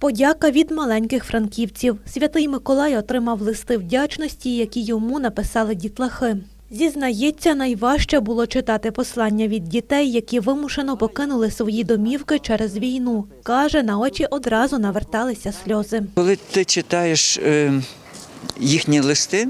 Подяка від маленьких франківців. Святий Миколай отримав листи вдячності, які йому написали дітлахи. Зізнається, найважче було читати послання від дітей, які вимушено покинули свої домівки через війну. Каже, на очі одразу наверталися сльози. Коли ти читаєш е, їхні листи,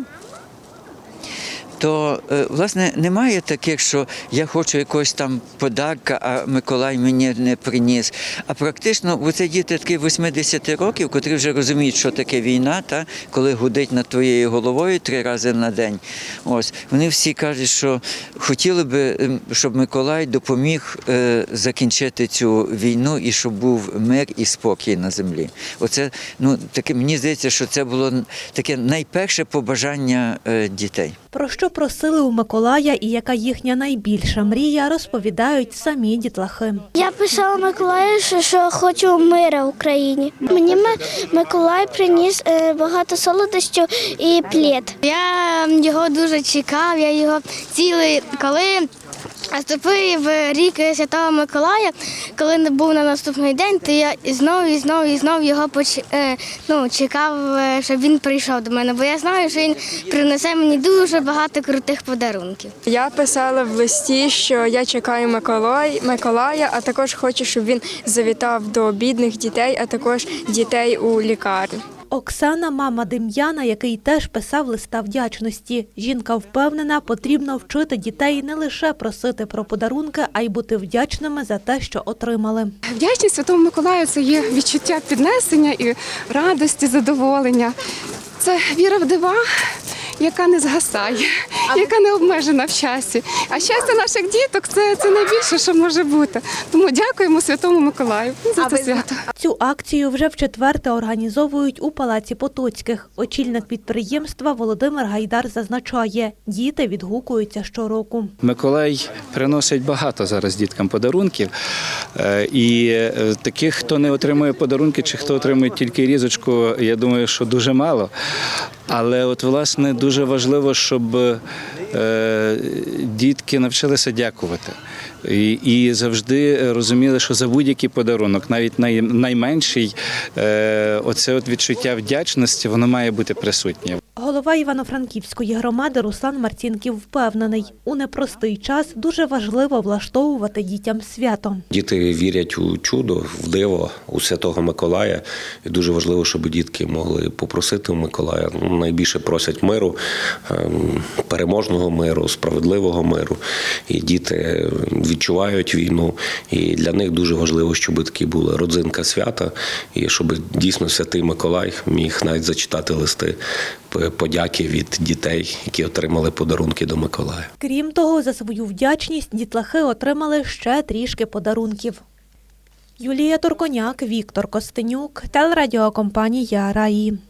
то е, власне немає таких, що я хочу якогось там подарка, а Миколай мені не приніс. А практично бо це діти такі 80 років, котрі вже розуміють, що таке війна, та коли гудить над твоєю головою три рази на день. Ось вони всі кажуть, що хотіли би, ем, щоб Миколай допоміг е, закінчити цю війну і щоб був мир і спокій на землі. Оце ну таке мені здається, що це було таке найперше побажання е, дітей. Про що просили у Миколая і яка їхня найбільша мрія, розповідають самі дітлахи. Я писала Миколаю, що, що хочу мира в Україні. Мені Ми- Миколай приніс е, багато солодощів і плід. Я його дуже чекав, я його цілий, коли наступив рік Святого Миколая, коли не був на наступний день, то я знову, і знову, і знову його поч... е, ну, чекав, е, щоб він прийшов до мене, бо я знаю, що він принесе мені дуже багато крутих подарунків. Я писала в листі, що я чекаю Миколай, Миколая, а також хочу, щоб він завітав до бідних дітей, а також дітей у лікарні. Оксана, мама Дем'яна, який теж писав листа вдячності. Жінка впевнена, потрібно вчити дітей не лише просити про подарунки, а й бути вдячними за те, що отримали. Вдячність Святому Миколаю це є відчуття піднесення і радості, задоволення. Це віра в дива, яка не згасає, яка не обмежена в часі. А щастя наших діток це, це найбільше, що може бути. Тому дякуємо Святому Миколаю за це свято. Цю акцію вже вчетверте організовують у Палаці Потоцьких. Очільник підприємства Володимир Гайдар зазначає, діти відгукуються щороку. Миколай приносить багато зараз діткам подарунків. Е, І е, таких, хто не отримує подарунки, чи хто отримує тільки різочку, я думаю, що дуже мало. Але от власне дуже важливо, щоб дітки навчилися дякувати. І, завжди розуміли, що за будь-який подарунок, навіть най, найменший, е, оце от відчуття вдячності, воно має бути присутнє. Голова Івано-Франківської громади Руслан Марцінків впевнений, у непростий час дуже важливо влаштовувати дітям свято. Діти вірять у чудо, в диво, у Святого Миколая. І дуже важливо, щоб дітки могли попросити у Миколая. Ну, Найбільше просять миру, ем, переможного миру, справедливого миру. І діти відчувають війну. І для них дуже важливо, щоб такі була родзинка свята, і щоб дійсно святий Миколай міг навіть зачитати листи подяки від дітей, які отримали подарунки до Миколая. Крім того, за свою вдячність дітлахи отримали ще трішки подарунків. Юлія Турконяк, Віктор Костенюк, телерадіокомпанія Раї.